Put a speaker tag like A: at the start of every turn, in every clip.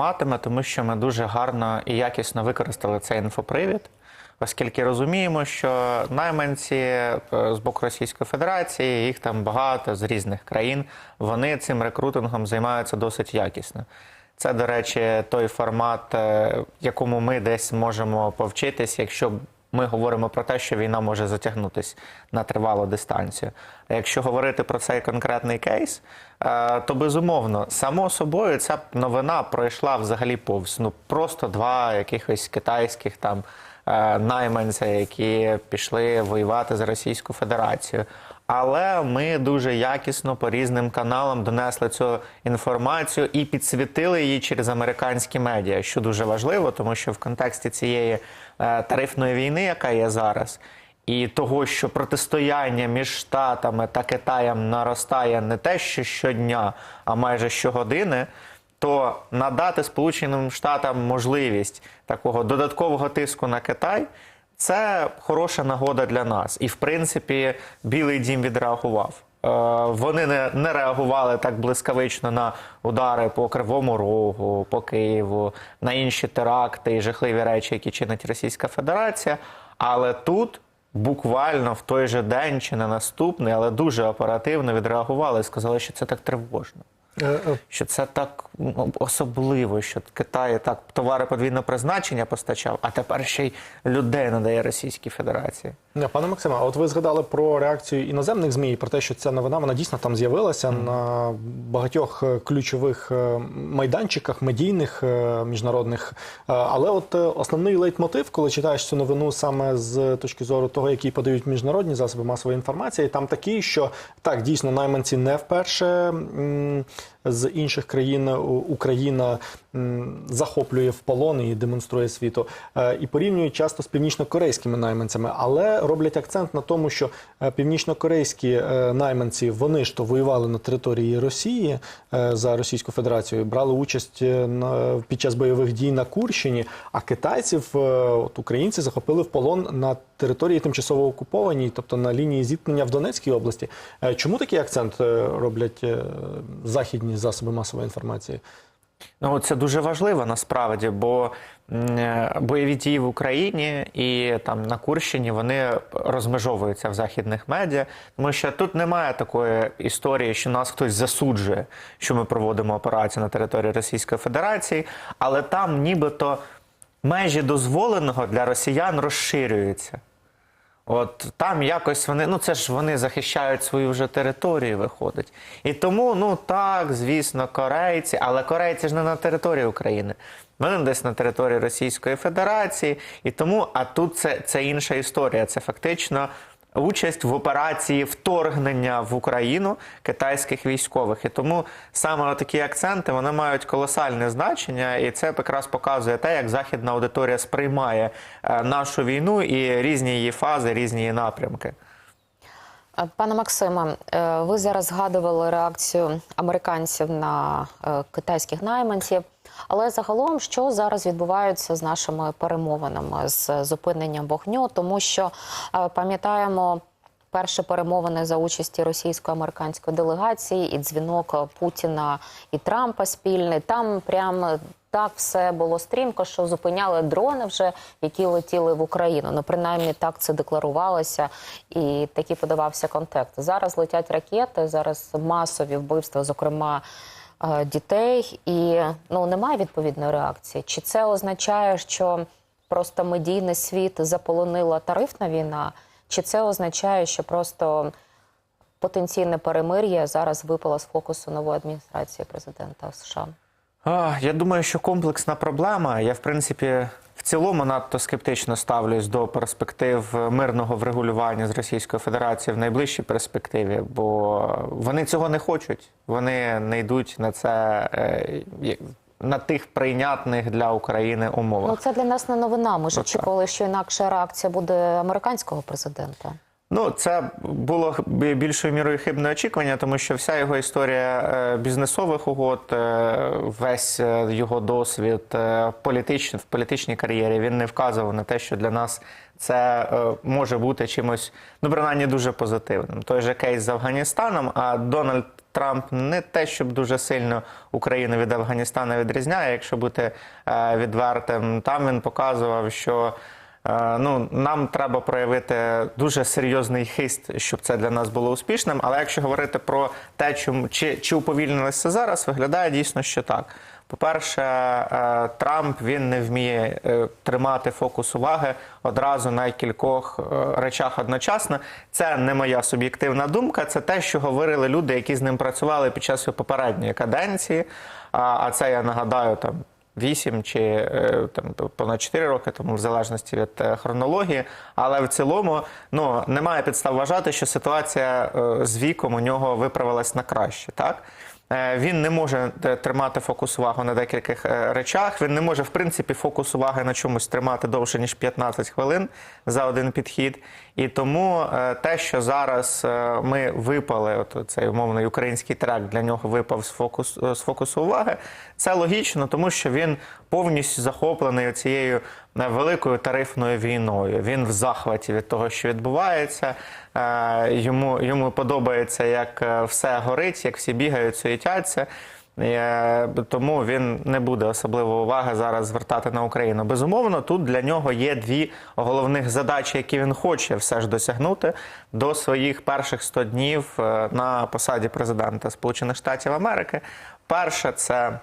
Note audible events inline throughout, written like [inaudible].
A: матиме, тому що ми дуже гарно і якісно використали цей інфопривід, оскільки розуміємо, що найманці е, з боку Російської Федерації, їх там багато з різних країн, вони цим рекрутингом займаються досить якісно. Це, до речі, той формат, е, якому ми десь можемо повчитись, якщо ми говоримо про те, що війна може затягнутися на тривалу дистанцію. А якщо говорити про цей конкретний кейс, е, то безумовно, само собою, ця новина пройшла взагалі повз. Ну просто два якихось китайських там е, найманця, які пішли воювати з Російською Федерацією. Але ми дуже якісно по різним каналам донесли цю інформацію і підсвітили її через американські медіа, що дуже важливо, тому що в контексті цієї тарифної війни, яка є зараз, і того, що протистояння між Штатами та Китаєм наростає не те, що щодня, а майже щогодини. То надати Сполученим Штатам можливість такого додаткового тиску на Китай це хороша нагода для нас. І в принципі, Білий Дім відреагував. Е, Вони не, не реагували так блискавично на удари по Кривому Рогу, по Києву, на інші теракти і жахливі речі, які чинить Російська Федерація. Але тут буквально в той же день чи на наступний, але дуже оперативно відреагували і сказали, що це так тривожно. Що це так особливо, що Китай так товари подвійного призначення постачав, а тепер ще й людей надає Російській Федерації.
B: Пане Максиме, от ви згадали про реакцію іноземних ЗМІ, про те, що ця новина вона дійсно там з'явилася на багатьох е, ключових е, майданчиках, медійних е, міжнародних. Але от основний лейтмотив, коли читаєш цю новину саме з точки зору того, які подають міжнародні засоби масової інформації, там такий, що так дійсно найманці не вперше з інших країн Україна захоплює в полон і демонструє світу, Е, і порівнюють часто з північно-корейськими найманцями, але роблять акцент на тому, що е, північно-корейські е, найманці вони ж то воювали на території Росії е, за Російську Федерацію, брали участь е, під час бойових дій на Курщині, а китайців, е, от українці, захопили в полон на території тимчасово окупованій, тобто на лінії зіткнення в Донецькій області. Е, Чому такий акцент е, роблять е, західні засоби масової інформації?
A: Ну це дуже важливо насправді, бо бойові дії в Україні і там на Курщині вони розмежовуються в західних медіа, тому що тут немає такої історії, що нас хтось засуджує, що ми проводимо операцію на території Російської Федерації, але там нібито межі дозволеного для росіян розширюються. От там якось вони, ну це ж вони захищають свою вже територію, виходить. І тому, ну так, звісно, корейці, але корейці ж не на території України. Вони десь на території Російської Федерації. І тому, а тут це, це інша історія. Це фактично участь в операції вторгнення в Україну китайських військових. І тому саме такі акценти вони мають колосальне значення, і це якраз показує те, як західна аудиторія сприймає е, нашу війну і різні її фази, різні її напрямки.
C: Е, Пане Максиме, е, ви зараз згадували реакцію американців на китайських найманців. Але загалом, що зараз відбувається з нашими перемовинами з зупиненням вогню, тому що е, пам'ятаємо. Перші перемовини за участі російсько-американської делегації і дзвінок Путіна і Трампа спільний. Там прямо так все було стрімко, що зупиняли дрони вже, які летіли в Україну. Ну, принаймні так це декларувалося, і такий подавався контекст. Зараз летять ракети, зараз масові вбивства, зокрема дітей, і ну немає відповідної реакції. Чи це означає, що просто медійний світ заполонила тарифна війна? Чи це означає, що просто потенційне перемир'я зараз випало з фокусу нової адміністрації президента США?
A: Я думаю, що комплексна проблема. Я, в принципі, в цілому надто скептично ставлюсь до перспектив мирного врегулювання з Російською Федерацією в найближчій перспективі, бо вони цього не хочуть. Вони не йдуть на це е, на тих прийнятних для України умовах.
C: Ну це для нас не новина. Ми ж очікували, що інакша реакція буде американського президента.
A: Ну, це було більшою мірою хибне очікування, тому що вся його історія е, бізнесових угод, е, весь е, його досвід політич, в політичній кар'єрі він не вказував на те, що для нас це може бути чимось, ну принаймні дуже позитивним. Той же кейс з Афганістаном, а Дональд Трамп не те, щоб дуже сильно Україну від Афганістана відрізняє, якщо бути відвертим. Там він показував, що ну, нам треба проявити дуже серйозний хист, щоб це для нас було успішним. Але якщо говорити про те, чому чи, чи уповільнилося зараз, виглядає дійсно, що так. По-перше, е, Трамп він не вміє е, тримати фокус уваги одразу на кількох е, речах одночасно. Це не моя суб'єктивна думка, це те, що говорили люди, які з ним працювали під час попередньої каденції. А це я нагадаю там. 8 чи е, там понад 4 роки, тому в залежності від е, хронології. Але в цілому ну немає підстав вважати, що ситуація е, з віком у нього виправилась на краще. Так він не може е, тримати фокус уваги на декількох е, речах. Він не може, в принципі, фокус уваги на чомусь тримати довше ніж 15 хвилин за один підхід. І тому е, те, що зараз е, ми випали, от цей умовний український трек для нього випав з фокусу з фокусу уваги, це логічно, тому що він повністю захоплений цією е, великою тарифною війною. Він в захваті від того, що відбувається. Е, Йому йому подобається, як е, все горить, як всі бігають, суетяться. Е, Тому він не буде особливо уваги зараз звертати на Україну. Безумовно, тут для нього є дві головних задачі, які він хоче все ж досягнути до своїх перших 100 днів на посаді президента Сполучених Штатів Америки. Перше це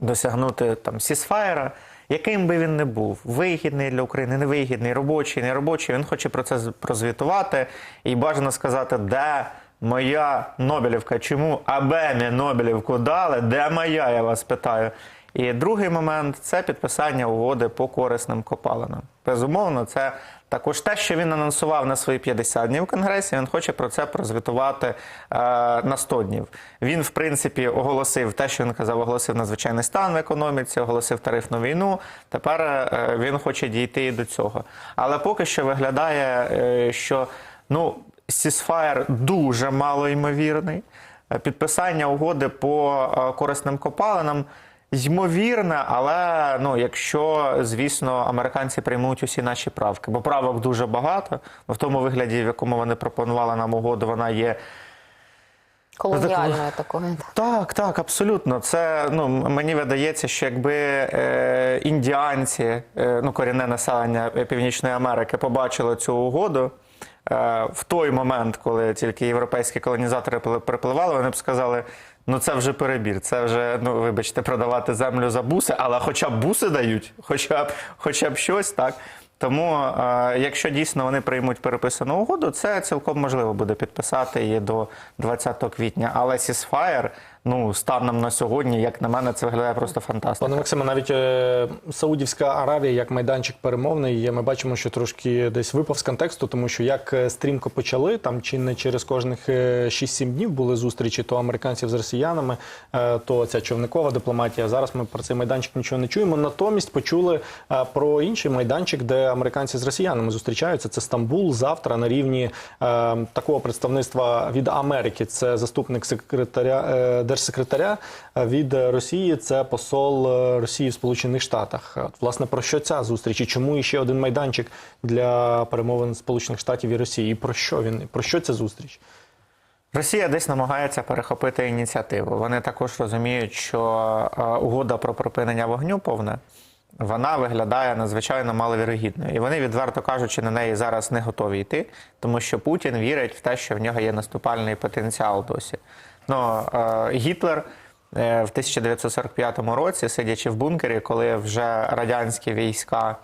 A: досягнути там сісфаєра, яким би він не був, вигідний для України, невигідний, робочий, не робочий. Він хоче про це прозвітувати і бажано сказати, де моя Нобелівка, чому Абемі Нобелівку дали, де моя, я вас питаю. І другий момент це підписання угоди по корисним копалинам. Безумовно, це також те, що він анонсував на свої 50 днів в Конгресі. Він хоче про це прозвітувати е, на 100 днів. Він, в принципі, оголосив те, що він казав, оголосив надзвичайний стан в економіці, оголосив тарифну війну. Тепер е, він хоче дійти і до цього. Але поки що виглядає, е, що ну, сісфаєр дуже малоймовірний. Е, Підписання угоди по е, корисним копалинам ймовірне, але ну, якщо, звісно, американці приймуть усі наші правки, бо правок дуже багато. В тому вигляді, в якому вони пропонували нам угоду, вона є
C: Колоніальної такої.
A: так, так, абсолютно. Це ну мені видається, що якби е, індіанці, е, ну корінне населення Північної Америки, побачило цю угоду. е, В той момент, коли тільки європейські колонізатори припливали, вони б сказали: ну це вже перебір, це вже, ну вибачте, продавати землю за буси, але хоча б буси дають, хоча б, хоча б щось так. Тому, е, якщо дійсно вони приймуть переписану угоду, це цілком можливо буде підписати її до 20 квітня. Але сісфаєр, ну станом на сьогодні, як на мене, це виглядає просто фантастика.
B: Пане Максиме, навіть е, Саудівська Аравія як майданчик перемовний, ми бачимо, що трошки десь випав з контексту, тому що як е, стрімко почали, там чи не через кожних е, 6-7 днів були зустрічі то американців з росіянами, е, то ця човникова дипломатія. Зараз ми про цей майданчик нічого не чуємо. Натомість почули е, про інший майданчик, де американці з росіянами зустрічаються. Це Стамбул завтра на рівні е, такого представництва від Америки. Це заступник секретаря е, держсекретаря е, від Росії. Це посол е, Росії в Сполучених Штатах. Власне про що ця зустріч? І чому іще один майданчик для перемовин Сполучених Штатів і Росії? І про що він? Про що ця зустріч?
A: Росія десь намагається перехопити ініціативу. Вони також розуміють, що е, угода про припинення вогню повне. Вона виглядає надзвичайно маловірогідною. І вони, відверто кажучи, на неї зараз не готові йти, тому що Путін вірить в те, що в нього є наступальний потенціал досі. Ну, Гітлер е, в 1945 році, сидячи в бункері, коли вже радянські війська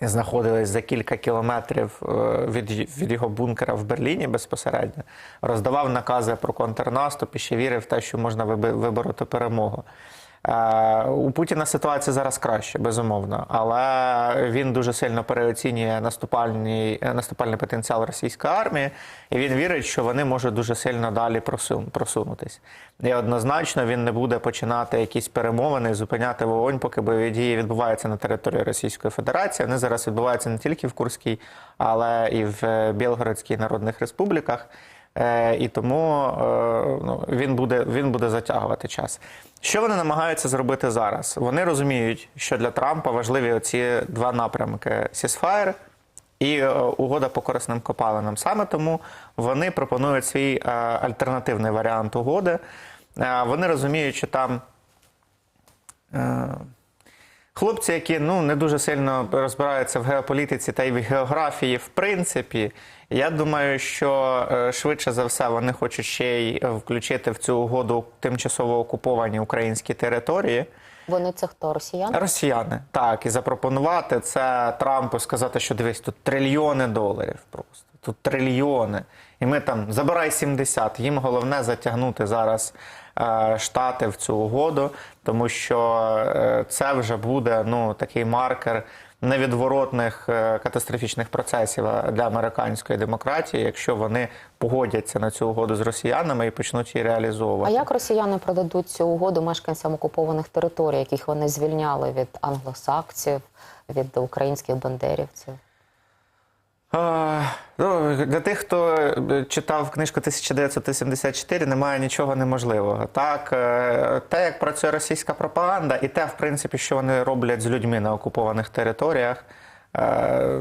A: знаходились за кілька кілометрів е, від, від його бункера в Берліні безпосередньо, роздавав накази про контрнаступ і ще вірив в те, що можна вибороти перемогу. Е, У Путіна ситуація зараз краще, безумовно, але він дуже сильно переоцінює наступальний, е, наступальний потенціал російської армії, і він вірить, що вони можуть дуже сильно далі просун- просунутись. І однозначно він не буде починати якісь перемовини, зупиняти вогонь, поки бойові дії відбуваються на території Російської Федерації. Вони зараз відбуваються не тільки в Курській, але і в е, Білгородській народних республіках. Е, І тому е, ну, він буде він буде затягувати час. Що вони намагаються зробити зараз? Вони розуміють, що для Трампа важливі оці два напрямки: Сісфаєр і е, угода по корисним копалинам. Саме тому вони пропонують свій альтернативний варіант угоди. Вони розуміють, що там. Хлопці, які ну не дуже сильно розбираються в геополітиці та й в географії, в принципі, я думаю, що е, швидше за все вони хочуть ще й включити в цю угоду тимчасово окуповані українські території.
C: Вони це хто? Росіяни?
A: Росіяни так і запропонувати це Трампу, сказати, що дивись, тут трильйони доларів просто. Тут трильйони. І ми там забирай 70. Їм головне затягнути зараз штати в цю угоду, тому що е, це вже буде ну такий маркер невідворотних е, катастрофічних процесів е, для американської демократії, якщо вони погодяться на цю угоду з росіянами і почнуть її
C: А
A: реалізовувати.
C: як росіяни продадуть цю угоду мешканцям окупованих територій, яких вони звільняли від англосаксів, від українських бандерівців?
A: Ну, для тих, хто е, читав книжку 1984, немає нічого неможливого. Так, е, те, як працює російська пропаганда, і те, в принципі, що вони роблять з людьми на окупованих територіях, е,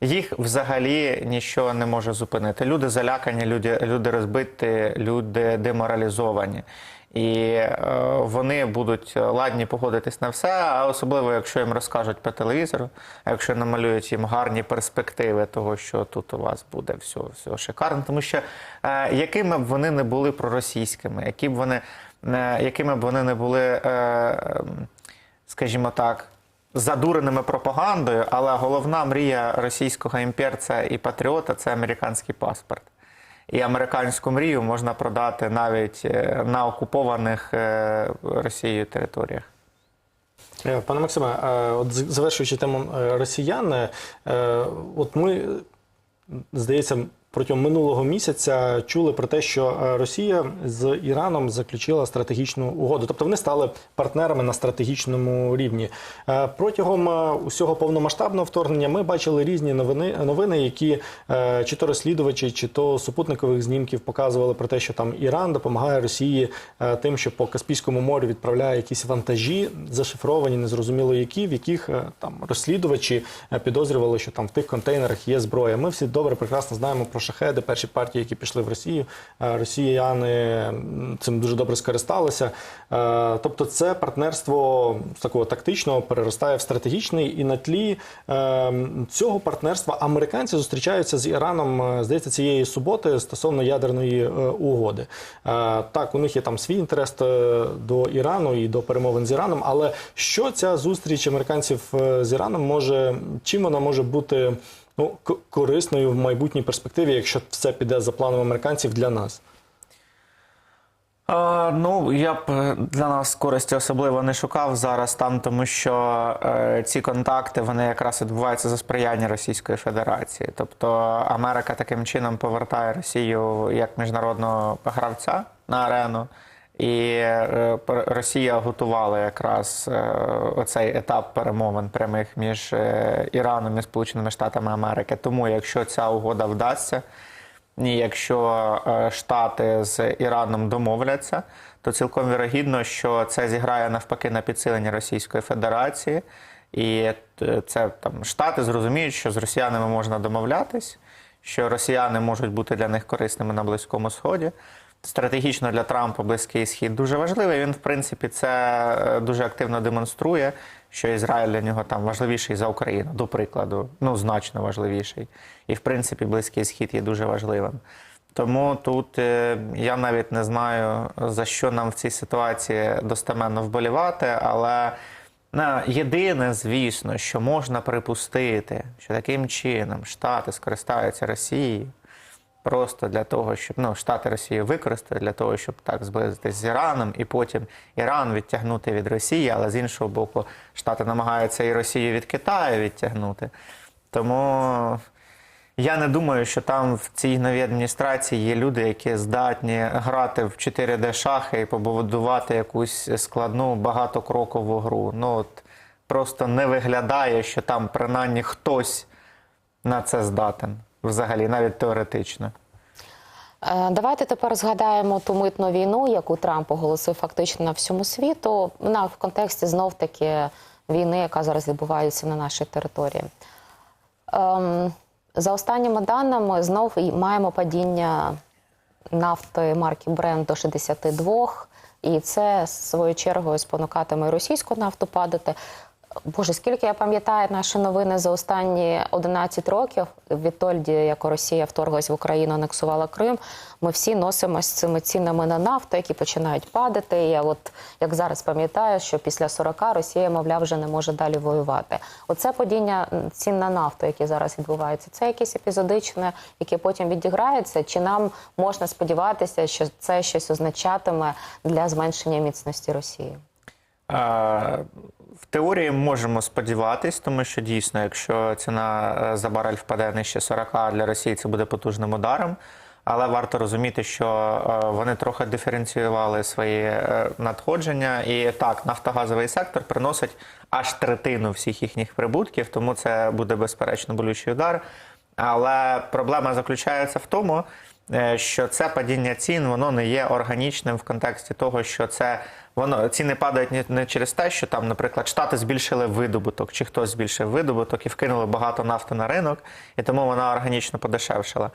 A: їх взагалі нічого не може зупинити. Люди залякані, люди, люди розбиті, люди деморалізовані. І е, вони будуть ладні погодитись на все, а особливо, якщо їм розкажуть по телевізору, якщо намалюють їм гарні перспективи того, що тут у вас буде все, все шикарно. Тому що е, якими б вони не були проросійськими, які б вони, е, якими б вони не були, е, ем, скажімо так, задуреними пропагандою, але головна мрія російського імперця і патріота це американський паспорт. І американську мрію можна продати навіть е, на окупованих е, Росією територіях.
B: Е, Пане Максиме, от завершуючи тему росіян, от ми, здається, протягом минулого місяця чули про те, що е, Росія з Іраном заключила стратегічну угоду. Тобто вони стали партнерами на стратегічному рівні. Е, Протягом е, усього повномасштабного вторгнення ми бачили різні новини, новини, які чи то розслідувачі, чи то супутникових знімків показували про те, що там Іран допомагає Росії тим, що по Каспійському морю відправляє якісь вантажі, зашифровані, незрозуміло які, в яких там розслідувачі підозрювали, що там в тих контейнерах є зброя. Ми всі добре прекрасно знаємо про шахеди, перші партії, які пішли в Росію. Е, Росіяни цим дуже добре скористалися. Е, Тобто, це партнерство з такого тактичного переростає в стратегічний, і на тлі е, цього партнерства американці зустрічаються з Іраном, здається, цієї суботи стосовно ядерної угоди. Так, у них є там свій інтерес до Ірану і до перемовин з Іраном. Але що ця зустріч американців з Іраном може, чим вона може бути ну, корисною в майбутній перспективі, якщо все піде за планом американців для нас?
A: Ну, я б е, для нас користі особливо не шукав зараз там, тому що е, ці контакти вони якраз відбуваються за сприяння Російської Федерації. Тобто Америка таким чином повертає Росію як міжнародного гравця на арену. І е, Росія готувала якраз е, оцей етап перемовин прямих між е, Іраном і Сполученими Штатами Америки. Тому, якщо ця угода вдасться, і якщо Штати з Іраном домовляться, то цілком вірогідно, що це зіграє навпаки на підсилення Російської Федерації, і це там Штати зрозуміють, що з росіянами можна домовлятись, що росіяни можуть бути для них корисними на Близькому Сході. Стратегічно для Трампа Близький Схід дуже важливий. Він, в принципі, це е, дуже активно демонструє, що Ізраїль для нього там важливіший за Україну, до прикладу, ну значно важливіший. І в принципі, Близький Схід є дуже важливим. Тому тут е, я навіть не знаю, за що нам в цій ситуації достеменно вболівати, але єдине, звісно, що можна припустити, що таким чином Штати скористаються Росією просто для того, щоб ну, Штати Росію використали для того, щоб так зблизитись з Іраном, і потім Іран відтягнути від Росії, але з іншого боку, Штати намагаються і Росію від Китаю відтягнути. Тому я не думаю, що там в цій новій адміністрації є люди, які здатні грати в 4D шахи і побудувати якусь складну багатокрокову гру. Ну от просто не виглядає, що там принаймні хтось на це здатен взагалі, навіть теоретично.
C: Е, Давайте тепер згадаємо ту митну війну, яку Трамп оголосив фактично на всьому світу. Вона в контексті знов таки війни, яка зараз відбувається на нашій території. Ем, за останніми даними, знов маємо падіння нафти марки Brent до 62, і це своєю чергою спонукатиме російську нафту падати. Боже, скільки я пам'ятаю наші новини за останні 11 років, відтоді, як Росія вторглась в Україну, анексувала Крим, ми всі носимося з цими цінами на нафту, які починають падати. Я от як зараз пам'ятаю, що після 40 Росія, мовляв, вже не може далі воювати. Оце падіння цін на нафту, які зараз відбуваються, це якесь епізодичне, яке потім відіграється. Чи нам можна сподіватися, що це щось означатиме для зменшення міцності Росії?
A: Теорії можемо сподіватись, тому що дійсно, якщо ціна е, за барель впаде нижче 40, для Росії це буде потужним ударом. Але варто розуміти, що е, вони трохи диференціювали свої е, надходження. І так, нафтогазовий сектор приносить аж третину всіх їхніх прибутків, тому це буде безперечно болючий удар. Але проблема заключається в тому, що це падіння цін воно не є органічним в контексті того, що це воно ціни падають не, не через те, що там, наприклад, штати збільшили видобуток, чи хтось збільшив видобуток і вкинули багато нафти на ринок, і тому вона органічно подешевшала.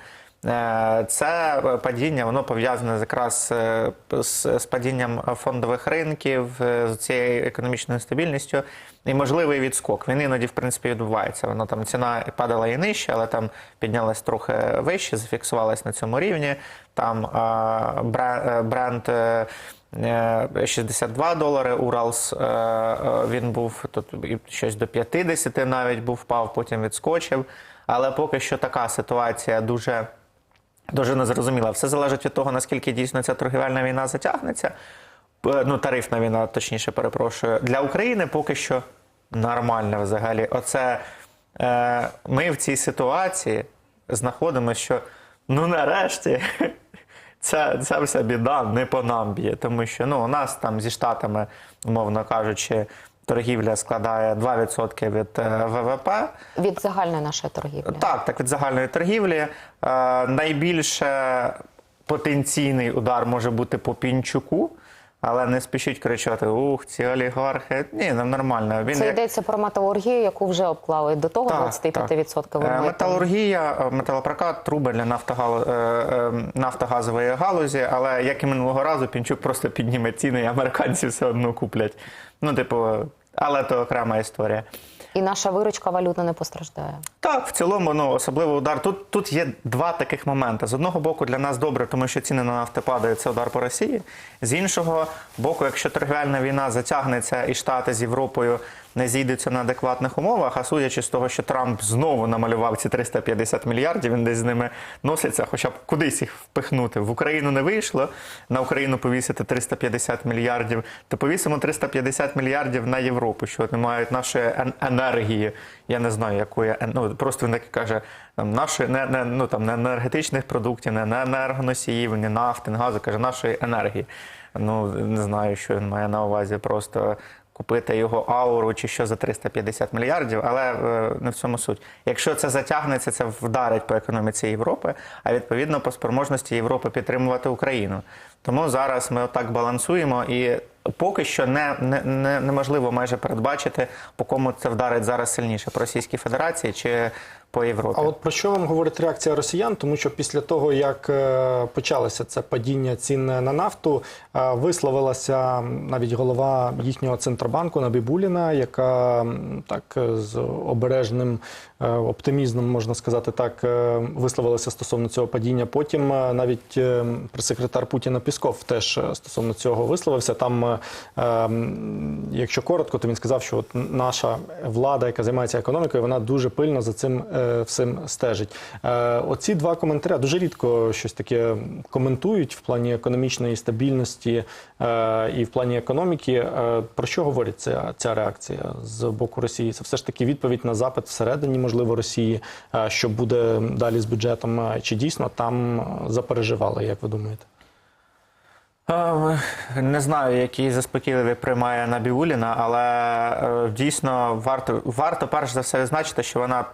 A: Е, Це падіння воно пов'язане якраз е, з, з падінням фондових ринків, е, з цією економічною стабільністю. І можливий відскок. Він іноді, в принципі, відбувається. Воно там ціна падала і нижче, але там піднялась трохи вище, зафіксувалась на цьому рівні. Там е, бре- е, бренд. е, е, 62 долари. Уралс е, е, він був тут щось до 50 навіть був впав, потім відскочив. Але поки що така ситуація дуже. Дуже незрозуміла. Все залежить від того, наскільки дійсно ця торгівельна війна затягнеться. Е, Ну, тарифна війна, точніше, перепрошую. Для України поки що нормально взагалі. Оце е, ми в цій ситуації знаходимося, що ну нарешті [laughs] ця, ця вся біда не по нам б'є. Тому що ну, у нас там зі Штатами, умовно кажучи, торгівля складає 2% від е, ВВП.
C: Від загальної нашої торгівлі.
A: Так, так, від загальної торгівлі. Е, найбільше потенційний удар може бути по пінчуку, але не спішіть кричати: ух, ці олігархи. Ні, ну нормально. Він
C: Це
A: як-
C: йдеться про металургію, яку вже обклали до того
A: Так,
C: 25%
A: так. Е. Металургія, металопрокат, труби для нафтогал... нафтогазової галузі, але як і минулого разу, Пінчук просто підніме ціни, і американці все одно куплять. Ну, типу, але то окрема історія.
C: І наша виручка валюта не постраждає.
A: Так, в цілому, ну особливо удар. Тут, тут є два таких моменти. З одного боку, для нас добре, тому що ціни на нафти падають, це удар по Росії. З іншого боку, якщо торгівельна війна затягнеться і Штати з Європою не зійдуться на адекватних умовах, а судячи з того, що Трамп знову намалював ці 350 мільярдів, він десь з ними носиться, хоча б кудись їх впихнути. В Україну не вийшло, на Україну повісити 350 мільярдів, то повісимо 350 мільярдів на Європу, що вони мають нашої енергії. Я не знаю, якої ну, просто він так каже, там, нашої не, не, ну, там, не енергетичних продуктів, не, не енергоносіїв, не нафти, не газу, каже, нашої енергії. Ну, не знаю, що він має на увазі. Просто купити його ауру чи що за 350 мільярдів, але не в цьому суть. Якщо це затягнеться, це вдарить по економіці Європи, а відповідно по спроможності Європи підтримувати Україну. Тому зараз ми отак балансуємо і. Поки що не, не, не неможливо майже передбачити, по кому це вдарить зараз сильніше по Російській Федерації чи по Європі.
B: А от про що вам говорить реакція росіян? Тому що після того, як е, почалося це падіння цін на нафту, е, висловилася навіть голова їхнього центробанку Набібуліна, яка так е, з обережним оптимізмом, можна сказати так, висловилася стосовно цього падіння. Потім навіть прес-секретар Путіна Пісков теж стосовно цього висловився. Там, якщо коротко, то він сказав, що от наша влада, яка займається економікою, вона дуже пильно за цим всім стежить. Е, Оці два коментаря дуже рідко щось таке коментують в плані економічної стабільності е, і в плані економіки. Е, Про що говорить ця, ця реакція з боку Росії? Це все ж таки відповідь на запит всередині, можливо, Росії, е, що буде далі з бюджетом. Е, Чи дійсно там е, запереживали, як ви думаєте?
A: Е, Не знаю, які заспокійливі приймає Набіуліна, але е, дійсно варто, варто перш за все відзначити, що вона,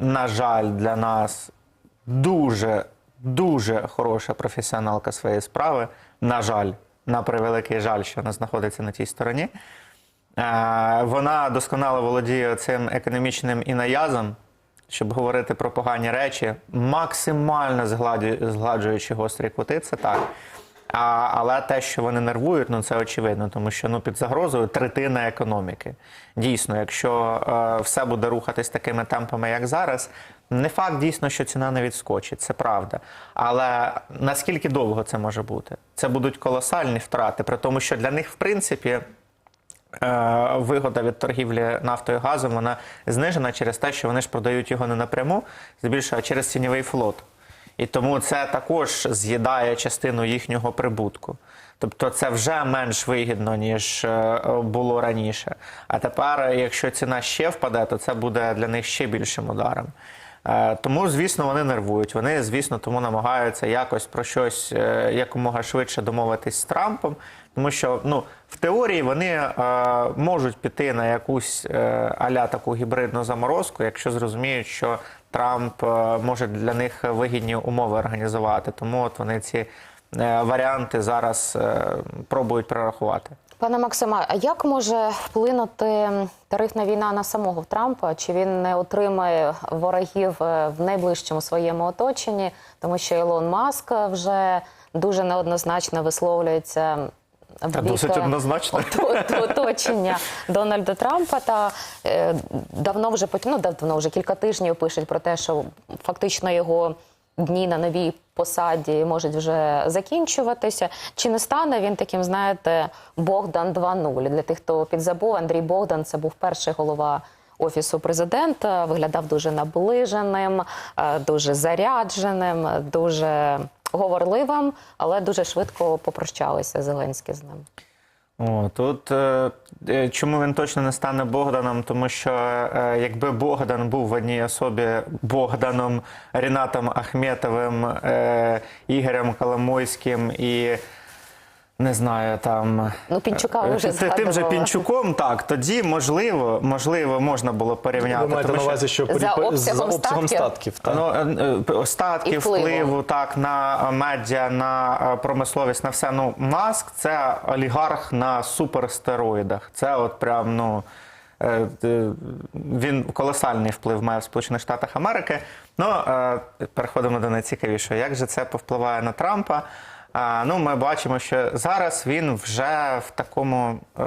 A: на жаль, для нас дуже, дуже хороша професіоналка своєї справи. На жаль, на превеликий жаль, що вона знаходиться на тій стороні. Е, Вона досконало володіє цим економічним інаязом, щоб говорити про погані речі, максимально згладжуючи гострі кути, це так. А, але те, що вони нервують, ну це очевидно, тому що ну під загрозою третина економіки. Дійсно, якщо е, все буде рухатись такими темпами, як зараз, не факт дійсно, що ціна не відскочить, це правда. Але наскільки довго це може бути? Це будуть колосальні втрати, при тому, що для них, в принципі, е, вигода від торгівлі нафтою і газом вона знижена через те, що вони ж продають його не напряму, здебільшого а через тіньовий флот. І тому це також з'їдає частину їхнього прибутку. Тобто це вже менш вигідно, ніж е, було раніше. А тепер, якщо ціна ще впаде, то це буде для них ще більшим ударом. Е, Тому, звісно, вони нервують. Вони, звісно, тому намагаються якось про щось е, якомога швидше домовитись з Трампом, тому що ну, в теорії вони е, можуть піти на якусь е, аля таку гібридну заморозку, якщо зрозуміють, що Трамп е, може для них вигідні умови організувати. Тому от вони ці е, варіанти зараз е, пробують прорахувати.
C: Пане Максиме, а як може вплинути тарифна війна на самого Трампа? Чи він не отримає ворогів в найближчому своєму оточенні? Тому що Ілон Маск вже дуже неоднозначно висловлюється в
A: Та досить однозначно.
C: оточення Дональда Трампа. Та е, давно вже ну, давно вже кілька тижнів пишуть про те, що фактично його дні на новій посаді можуть вже закінчуватися. Чи не стане він таким, знаєте, Богдан 2.0? Для тих, хто підзабув, Андрій Богдан це був перший голова. Офісу президента виглядав дуже наближеним, е, дуже зарядженим, дуже говорливим, але дуже швидко попрощалися Зеленський з ним.
A: О, тут е, е, чому він точно не стане Богданом? Тому що е, якби Богдан був в одній особі Богданом, Рінатом Ахметовим, е, Ігорем Коломойським і. Не знаю, там
C: Ну, Пінчука ви вже
A: е, тим же. Пінчуком, так тоді можливо, можливо, можна було порівняти.
B: Ви маєте
A: тому
B: на
A: що-
B: увазі, що
C: За
B: при-
C: обсягом
B: за обсягом
C: статків?
B: статків. так.
A: Ну, е, е, остатки
C: впливу.
A: впливу. так на е, медіа, на е, промисловість, на все. Ну, Маск це олігарх на суперстероїдах. Це от прям, ну. е, е, Він колосальний вплив має в Сполучених Штатах Америки. Ну, е, переходимо до найцікавішого. Як же це повпливає на Трампа? Ну, ми бачимо, що зараз він вже в такому е,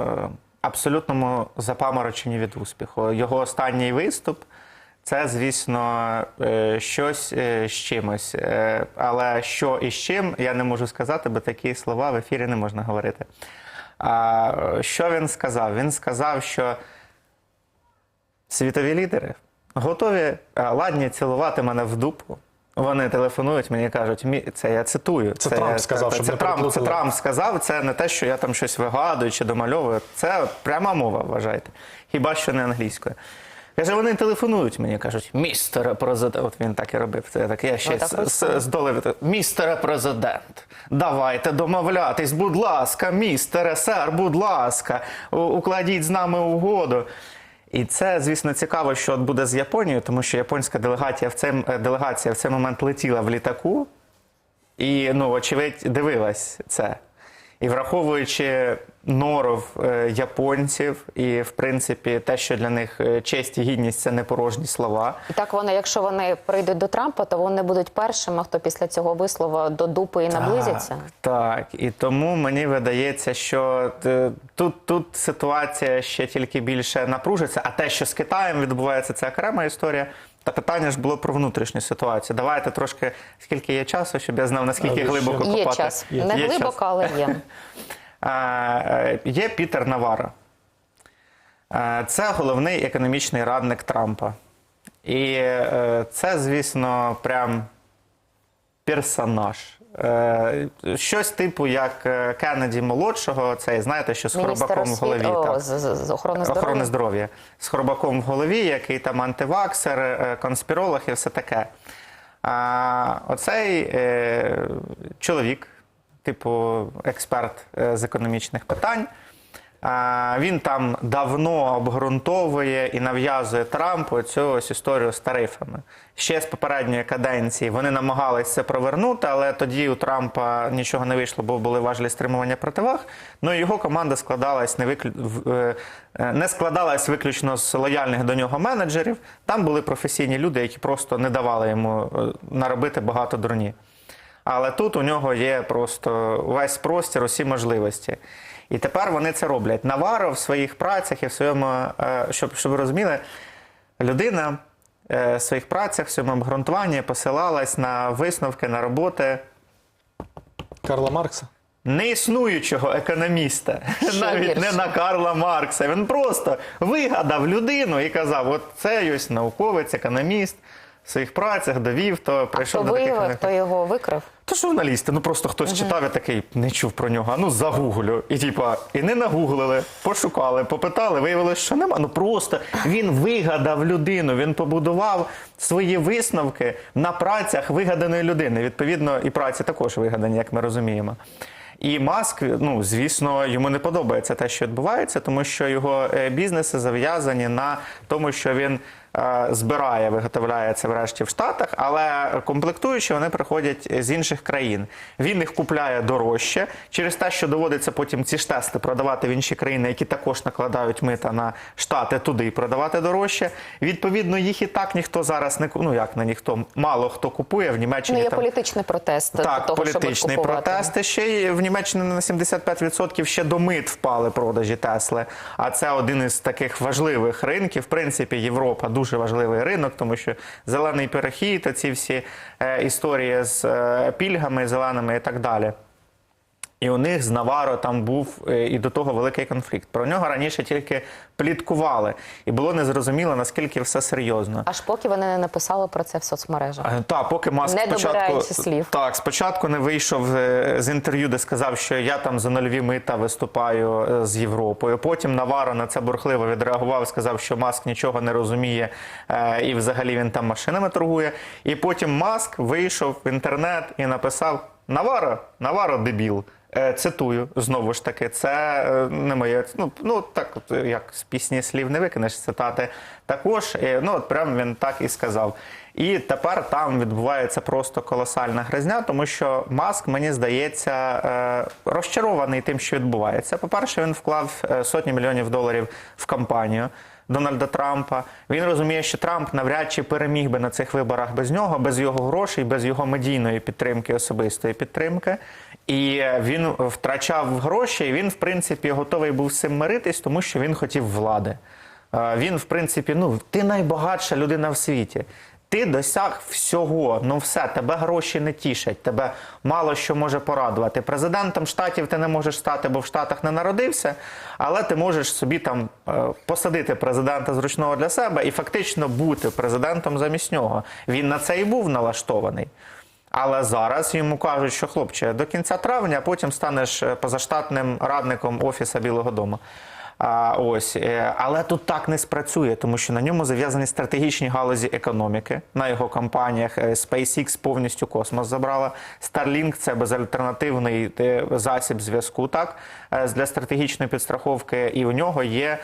A: абсолютному запамороченні від успіху. Його останній виступ це, звісно, е, щось е, з чимось. Але що і з чим, я не можу сказати, бо такі слова в ефірі не можна говорити. А що він сказав? Він сказав, що світові лідери готові ладні цілувати мене в дупу. Вони телефонують мені і кажуть, «Мі- це я цитую.
B: Це Трамп
A: я-
B: сказав,
A: це,
B: щоб
A: це
B: не
A: Трамп, це. Трамп сказав. Це не те, що я там щось вигадую чи домальовую. Це пряма мова, вважайте. Хіба що не англійською. Каже, вони телефонують мені, кажуть, містере президент. От він так і робив. Це так я ще
C: Ну, так
A: з,
C: ось
A: з, з долею. Містере президент, давайте домовлятись, будь ласка, містере, сер, будь ласка, укладіть з нами угоду. І це, звісно, цікаво, що буде з Японією, тому що японська делегація в цей, делегація в цей момент летіла в літаку і, ну, очевидь, дивилась це. І враховуючи норов е, японців, і в принципі те, що для них е, честь і гідність це не порожні слова.
C: І так вони, якщо вони прийдуть до Трампа, то вони будуть першими, хто після цього вислова до дупи і наблизиться.
A: Так, так. І тому мені видається, що е, тут, тут ситуація ще тільки більше напружиться. А те, що з Китаєм відбувається, це окрема історія. Та питання ж було про внутрішню ситуацію. Давайте трошки, скільки є часу, щоб я знав, наскільки
B: Але
A: глибоко
C: Є
A: копати.
C: час. Не
A: Є
C: глибоко,
A: час.
C: але є. [laughs]
A: Е, Є Пітер Наваро. Е, Це головний економічний радник Трампа. І е, це, звісно, прям персонаж. Е, Щось типу як е, Кеннеді молодшого, цей, знаєте, що з хробаком в голові.
C: о,
A: так.
C: з, з, з охорони здоров'я.
A: Охорони здоров'я. З хробаком в голові, який там антиваксер, е, конспіролог і все таке. А оцей е, чоловік, типу експерт з економічних питань, Він там давно обґрунтовує і нав'язує Трампу цю ось історію з тарифами. Ще з попередньої каденції вони намагались це провернути, але тоді у Трампа нічого не вийшло, бо були важливі стримування противаг. Ну і його команда складалась не виклю... е, е, не складалась виключно з лояльних до нього менеджерів. Там були професійні люди, які просто не давали йому е, наробити багато дурні. Але тут у нього є просто весь простір, усі можливості. І тепер вони це роблять. Наваро в своїх працях і в своєму, е, щоб, щоб ви розуміли, людина е, в своїх працях, в своєму обґрунтуванні посилалась на висновки, на роботи
B: Карла Маркса.
A: неіснуючого економіста,
C: Ще [laughs]
A: навіть
C: гірше.
A: не на Карла Маркса. Він просто вигадав людину і казав: от це ось науковець, економіст. Своїх працях довів, то
C: Хто
A: прийшов до таких
C: виявив, хто його викрив?
A: Та журналісти, ну просто хтось читав, я такий не чув про нього. А ну загуглю. І типа, і не нагуглили, пошукали, попитали, виявилось, що нема. Ну просто він вигадав людину, він побудував свої висновки на працях вигаданої людини. Відповідно, і праці також вигадані, як ми розуміємо. І Маск, ну звісно, йому не подобається те, що відбувається, тому що його е, бізнеси зав'язані на тому, що він збирає, виготовляє це врешті в Штатах, але комплектуючі вони приходять з інших країн. Він їх купляє дорожче через те, що доводиться потім ці ж тести продавати в інші країни, які також накладають мита на штати туди і продавати дорожче. Відповідно, їх і так ніхто зараз не ну як на ніхто мало хто купує в Німеччині.
C: Ну, є
A: там...
C: політичний протест
A: Так,
C: до того,
A: політичний
C: купувати.
A: протест. Ще й в Німеччині на 75% ще до мит впали продажі Тесли. А це один із таких важливих ринків. В принципі, Європа дуже важливий ринок, тому що зелений перехід, ці всі е, історії з е, пільгами зеленими і так далі. І у них з Наваро там був е, і до того великий конфлікт. Про нього раніше тільки пліткували, і було незрозуміло наскільки все серйозно.
C: Аж поки вони не написали про це в соцмережах.
A: Е, Так, поки Маск
C: Не
A: спочатку
C: слів.
A: так, спочатку не вийшов е, з інтерв'ю, де сказав, що я там за нульові мита виступаю з Європою. Потім Наваро на це бурхливо відреагував, сказав, що Маск нічого не розуміє і взагалі він там машинами торгує. І потім Маск вийшов в інтернет і написав: Наваро, Наваро дебіл. Е, Цитую знову ж таки, це е, не моє. Ну, ну так, е, як з пісні слів не викинеш цитати. Також, ну от прям він так і сказав. І тепер там відбувається просто колосальна гризня, тому що Маск, мені здається, розчарований тим, що відбувається. По-перше, він вклав сотні мільйонів доларів в кампанію. Дональда Трампа він розуміє, що Трамп навряд чи переміг би на цих виборах без нього, без його грошей, без його медійної підтримки, особистої підтримки. І він втрачав гроші. Він, в принципі, готовий був з цим миритись, тому що він хотів влади. Е, Він, в принципі, ну ти найбагатша людина в світі. Ти досяг всього, ну все, тебе гроші не тішать, тебе мало що може порадувати. Президентом штатів ти не можеш стати, бо в Штатах не народився, але ти можеш собі там е, посадити президента зручного для себе і фактично бути президентом замість нього. Він на це і був налаштований. Але зараз йому кажуть, що хлопче, до кінця травня, потім станеш е, позаштатним радником Офіса Білого Дому. А, ось, е, але тут так не спрацює, тому що на ньому зав'язані стратегічні галузі економіки. На його компаніях е, SpaceX повністю космос забрала. Starlink – це безальтернативний засіб зв'язку, так для стратегічної підстраховки. І у нього є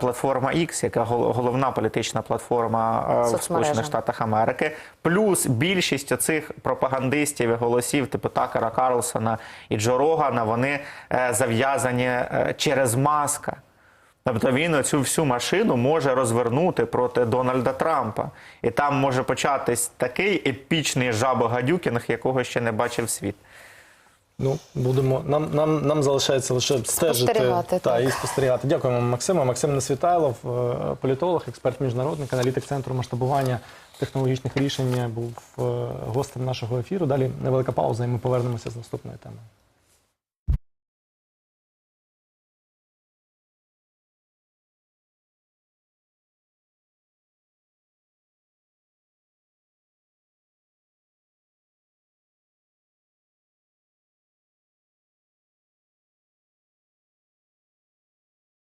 A: платформа X, яка головна політична платформа е, в Сполучених Штатах Америки. Плюс більшість оцих пропагандистів і голосів, типу Такера Карлсона і Джо Рогана, вони е, зав'язані е, через маска. Тобто він цю всю машину може розвернути проти Дональда Трампа. І там може початись такий епічний жабогадюкінг, якого ще не бачив світ.
B: Ну, будемо. Нам, нам, нам залишається лише стежити
C: Спостерігати,
B: та,
C: так.
B: і спостерігати. Дякуємо, Максиму. Максим Несвітайлов, е, політолог, експерт міжнародник, аналітик центру масштабування технологічних рішень, був е, гостем нашого ефіру. Далі невелика пауза, і ми повернемося з наступною темою.